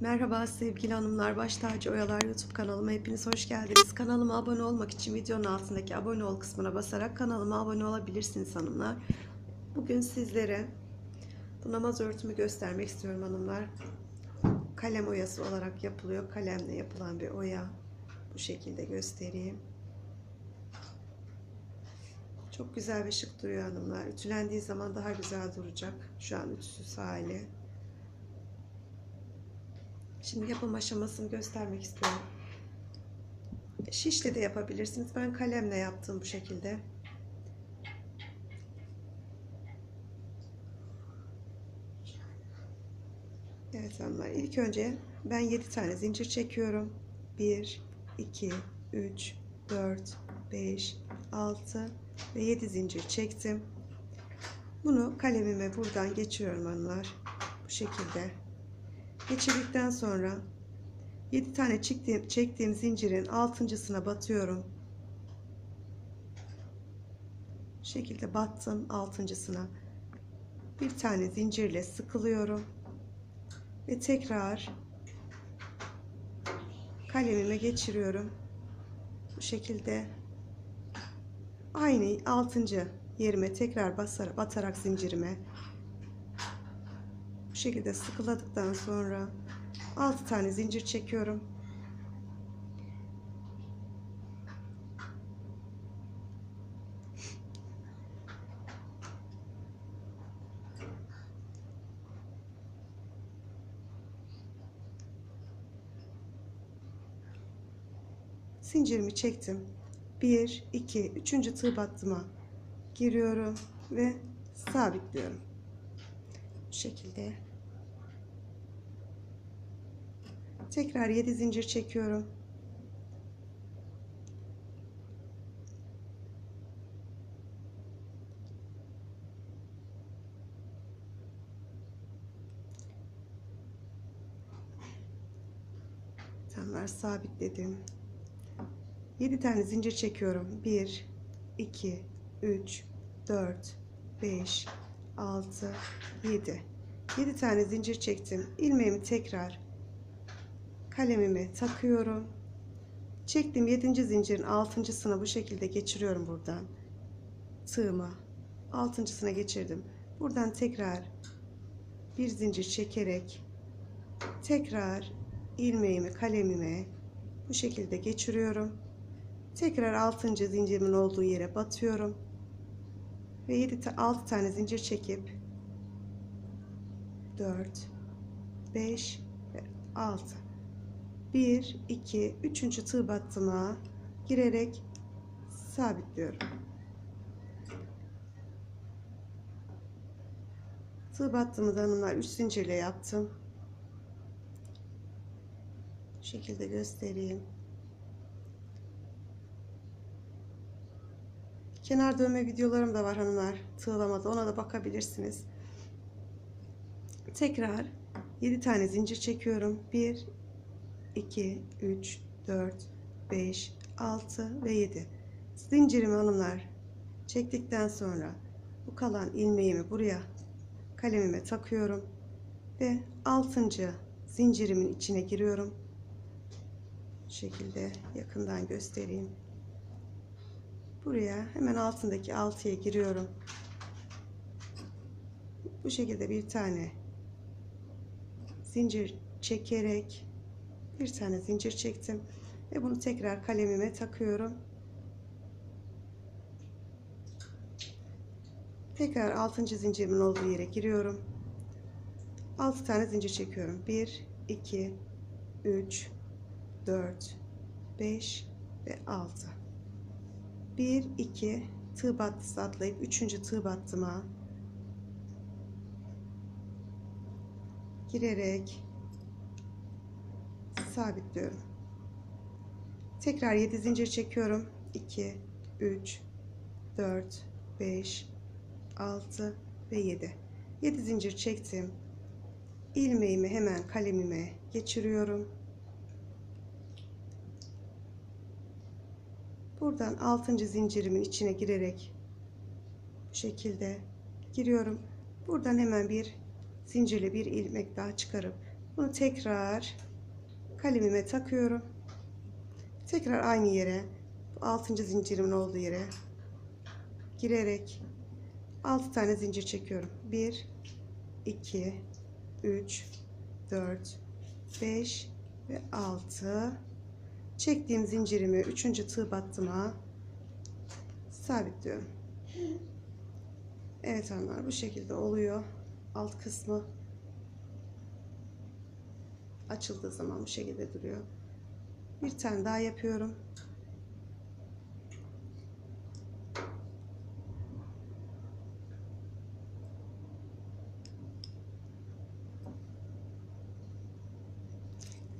Merhaba sevgili hanımlar, baş tacı oyalar YouTube kanalıma hepiniz hoş geldiniz. Kanalıma abone olmak için videonun altındaki abone ol kısmına basarak kanalıma abone olabilirsiniz hanımlar. Bugün sizlere bu namaz örtümü göstermek istiyorum hanımlar. Kalem oyası olarak yapılıyor. Kalemle yapılan bir oya. Bu şekilde göstereyim. Çok güzel ve şık duruyor hanımlar. Ütülendiği zaman daha güzel duracak. Şu an ütüsüz hali. Şimdi yapım aşamasını göstermek istiyorum. Şişle de yapabilirsiniz. Ben kalemle yaptım bu şekilde. Evet hanımlar. İlk önce ben 7 tane zincir çekiyorum. 1, 2, 3, 4, 5, 6 ve 7 zincir çektim. Bunu kalemime buradan geçiriyorum hanımlar. Bu şekilde. Geçirdikten sonra 7 tane çektiğim, çektiğim zincirin altıncısına batıyorum. Bu şekilde battım altıncısına. Bir tane zincirle sıkılıyorum. Ve tekrar kalemime geçiriyorum. Bu şekilde aynı altıncı yerime tekrar basar, batarak zincirime şekilde sıkıladıktan sonra 6 tane zincir çekiyorum. Zincirimi çektim. 1 2 3. tığ battıma giriyorum ve sabitliyorum. Bu şekilde Tekrar 7 zincir çekiyorum. Tamam sabitledim. 7 tane zincir çekiyorum. 1 2 3 4 5 6 7 7 tane zincir çektim. İlmeğimi tekrar kalemimi takıyorum. Çektim 7. zincirin 6.sına bu şekilde geçiriyorum buradan. Tığıma 6.sına geçirdim. Buradan tekrar bir zincir çekerek tekrar ilmeğimi kalemime bu şekilde geçiriyorum. Tekrar 6. zincirimin olduğu yere batıyorum. Ve 7 6 tane zincir çekip 4 5 ve 6 1 2 3. tığ battıma girerek sabitliyorum. Tığ battımı da hanımlar 3 zincirle yaptım. Bu şekilde göstereyim. Kenar dövme videolarım da var hanımlar. Tığlamada ona da bakabilirsiniz. Tekrar 7 tane zincir çekiyorum. 1 2 3 4 5 6 ve 7 zincirimi hanımlar çektikten sonra bu kalan ilmeğimi buraya kalemime takıyorum ve 6. zincirimin içine giriyorum. Bu şekilde yakından göstereyim. Buraya hemen altındaki 6'ya giriyorum. Bu şekilde bir tane zincir çekerek bir tane zincir çektim ve bunu tekrar kalemime takıyorum tekrar 6. zincirimin olduğu yere giriyorum 6 tane zincir çekiyorum 1 2 3 4 5 ve 6 1 2 tığ battısı atlayıp 3. tığ battıma girerek sabitliyorum. Tekrar 7 zincir çekiyorum. 2 3 4 5 6 ve 7. 7 zincir çektim. ilmeğimi hemen kalemime geçiriyorum. Buradan 6. zincirimin içine girerek bu şekilde giriyorum. Buradan hemen bir zincirle bir ilmek daha çıkarıp Bunu tekrar kalemime takıyorum. Tekrar aynı yere, 6. zincirimin olduğu yere girerek 6 tane zincir çekiyorum. 1 2 3 4 5 ve 6 çektiğim zincirimi 3. tığ battıma sabitliyorum. Evet hanımlar bu şekilde oluyor. Alt kısmı açıldığı zaman bu şekilde duruyor. Bir tane daha yapıyorum.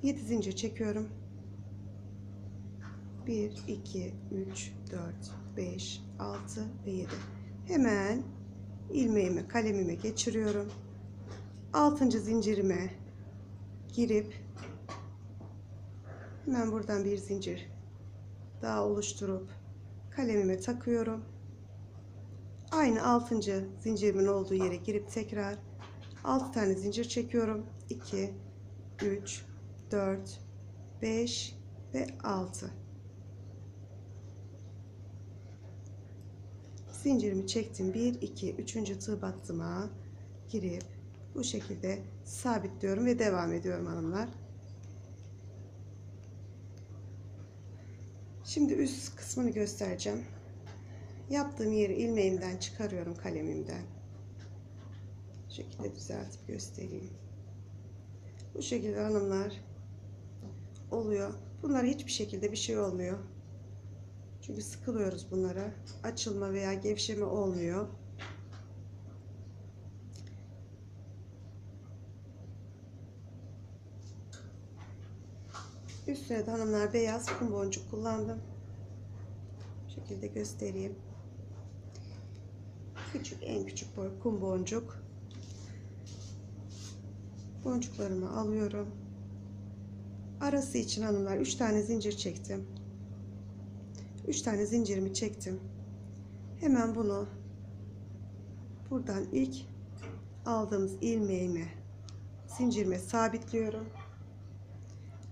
Yedi zincir çekiyorum. 1 2 3 4 5 6 ve 7. Hemen ilmeğimi kalemime geçiriyorum. 6. zincirime girip hemen buradan bir zincir daha oluşturup kalemime takıyorum. Aynı 6. zincirimin olduğu yere girip tekrar 6 tane zincir çekiyorum. 2 3 4 5 ve 6 zincirimi çektim 1 2 3. tığ battıma girip bu şekilde sabitliyorum ve devam ediyorum hanımlar. Şimdi üst kısmını göstereceğim. Yaptığım yeri ilmeğimden çıkarıyorum kalemimden. Bu şekilde düzeltip göstereyim. Bu şekilde hanımlar oluyor. Bunlar hiçbir şekilde bir şey olmuyor. Çünkü sıkılıyoruz bunlara. Açılma veya gevşeme olmuyor. Üstüne de hanımlar beyaz kum boncuk kullandım. Bu şekilde göstereyim. Küçük en küçük boy kum boncuk. Boncuklarımı alıyorum. Arası için hanımlar 3 tane zincir çektim. 3 tane zincirimi çektim. Hemen bunu buradan ilk aldığımız ilmeğimi zincirime sabitliyorum.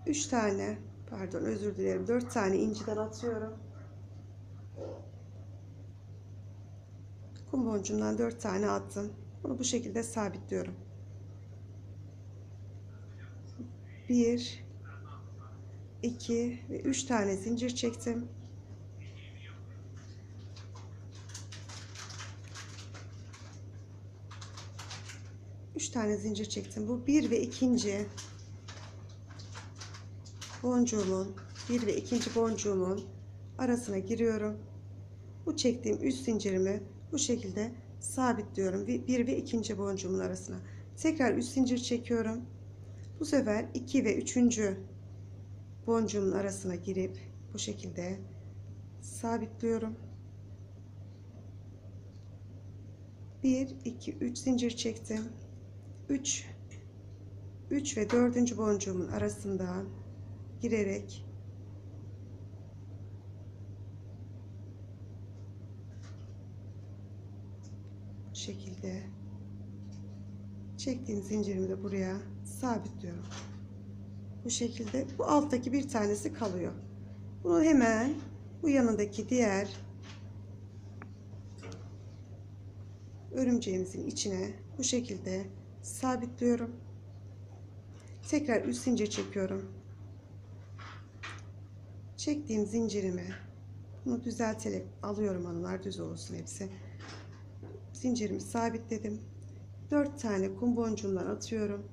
3 tane pardon özür dilerim 4 tane inciden atıyorum. Kum boncuğundan 4 tane attım. Bunu bu şekilde sabitliyorum. 1 2 ve 3 tane zincir çektim. 3 tane zincir çektim. Bu bir ve ikinci boncuğumun bir ve ikinci boncuğumun arasına giriyorum. Bu çektiğim üst zincirimi bu şekilde sabitliyorum. Bir ve ikinci boncuğumun arasına. Tekrar üst zincir çekiyorum. Bu sefer 2 ve 3. boncuğumun arasına girip bu şekilde sabitliyorum. 1 2 3 zincir çektim. 3 3 ve 4. boncuğumun arasından girerek bu şekilde çektiğim zincirimi de buraya sabitliyorum. Bu şekilde bu alttaki bir tanesi kalıyor. Bunu hemen bu yanındaki diğer örümceğimizin içine bu şekilde sabitliyorum. Tekrar üst zincir çekiyorum. Çektiğim zincirimi bunu düzelterek alıyorum hanımlar düz olsun hepsi. Zincirimi sabitledim. 4 tane kum boncuğundan atıyorum.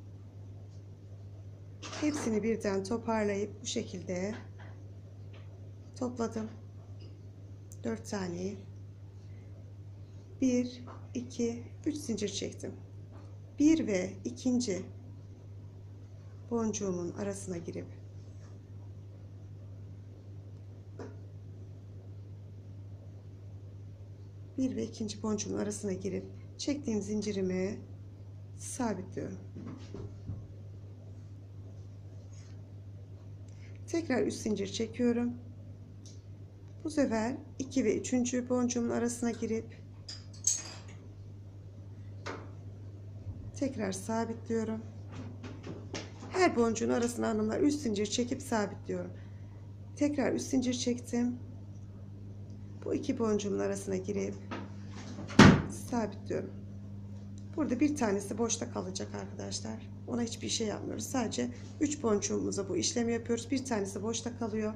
Hepsini birden toparlayıp bu şekilde topladım. 4 taneyi 1 2 3 zincir çektim bir ve ikinci boncuğumun arasına girip bir ve ikinci boncuğumun arasına girip çektiğim zincirimi sabitliyorum. Tekrar üst zincir çekiyorum. Bu sefer 2 ve 3. boncuğumun arasına girip tekrar sabitliyorum Her boncuğun arasına hanımlar 3 zincir çekip sabitliyorum. Tekrar 3 zincir çektim. Bu iki boncuğun arasına girip sabitliyorum. Burada bir tanesi boşta kalacak arkadaşlar. Ona hiçbir şey yapmıyoruz. Sadece 3 boncuğumuza bu işlemi yapıyoruz. Bir tanesi boşta kalıyor.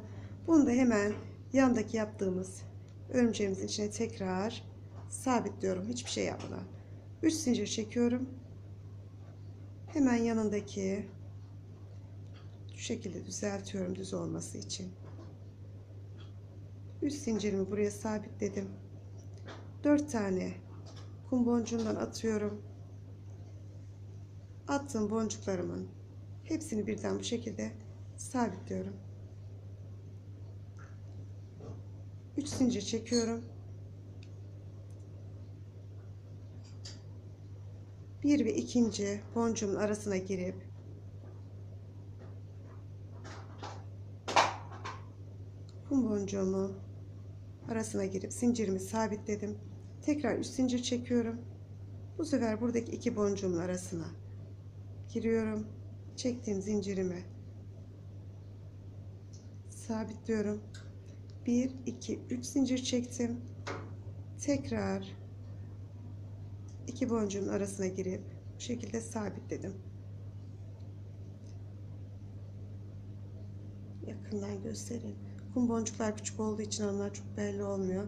Bunu da hemen yandaki yaptığımız örümceğimizin içine tekrar sabitliyorum. Hiçbir şey yapmadan. 3 zincir çekiyorum. Hemen yanındaki şu şekilde düzeltiyorum düz olması için. 3 zincirimi buraya sabitledim. 4 tane kum boncuğundan atıyorum. Attığım boncuklarımın hepsini birden bu şekilde sabitliyorum. 3 zincir çekiyorum. 1 ve ikinci boncuğumun arasına girip kum boncuğumu arasına girip zincirimi sabitledim. Tekrar 3 zincir çekiyorum. Bu sefer buradaki iki boncuğumun arasına giriyorum. Çektiğim zincirimi sabitliyorum. 1 2 3 zincir çektim. Tekrar iki boncuğun arasına girip bu şekilde sabitledim. Yakından göstereyim. Kum boncuklar küçük olduğu için onlar çok belli olmuyor.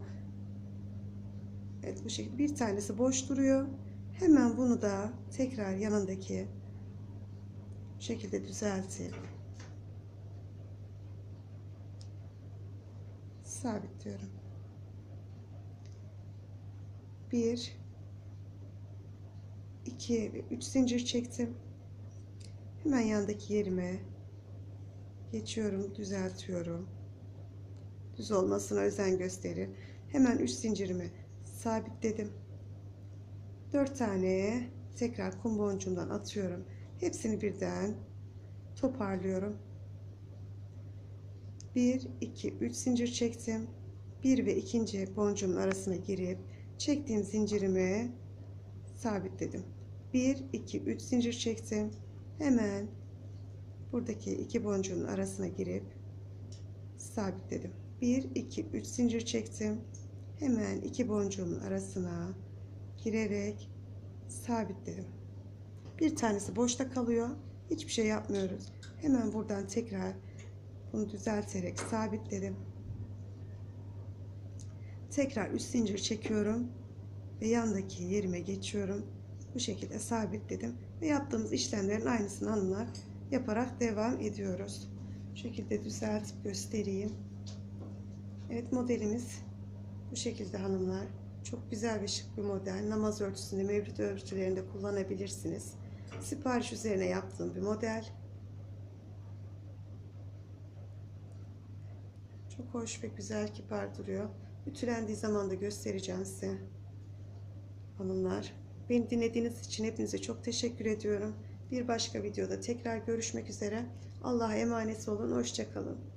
Evet bu şekilde bir tanesi boş duruyor. Hemen bunu da tekrar yanındaki şekilde düzeltip sabitliyorum. 1 2 ve 3 zincir çektim. Hemen yandaki yerime geçiyorum, düzeltiyorum. Düz olmasına özen gösterin. Hemen 3 zincirimi sabitledim. 4 tane tekrar kum boncuğundan atıyorum. Hepsini birden toparlıyorum. 1 2 3 zincir çektim. 1 ve ikinci boncuğumun arasına girip çektiğim zincirimi sabitledim. 1 2 3 zincir çektim. Hemen buradaki iki boncuğun arasına girip sabitledim. 1 2 3 zincir çektim. Hemen iki boncuğumun arasına girerek sabitledim. Bir tanesi boşta kalıyor. Hiçbir şey yapmıyoruz. Hemen buradan tekrar bunu düzelterek sabitledim. Tekrar 3 zincir çekiyorum ve yandaki yerime geçiyorum. Bu şekilde sabitledim ve yaptığımız işlemlerin aynısını hanımlar yaparak devam ediyoruz. Bu şekilde düzeltip göstereyim. Evet modelimiz bu şekilde hanımlar. Çok güzel ve şık bir model. Namaz örtüsünde, mevlüt örtülerinde kullanabilirsiniz. Sipariş üzerine yaptığım bir model. Çok hoş ve güzel kibar duruyor. Ütülendiği zaman da göstereceğim size. Hanımlar. Beni dinlediğiniz için hepinize çok teşekkür ediyorum. Bir başka videoda tekrar görüşmek üzere. Allah'a emanet olun. Hoşçakalın.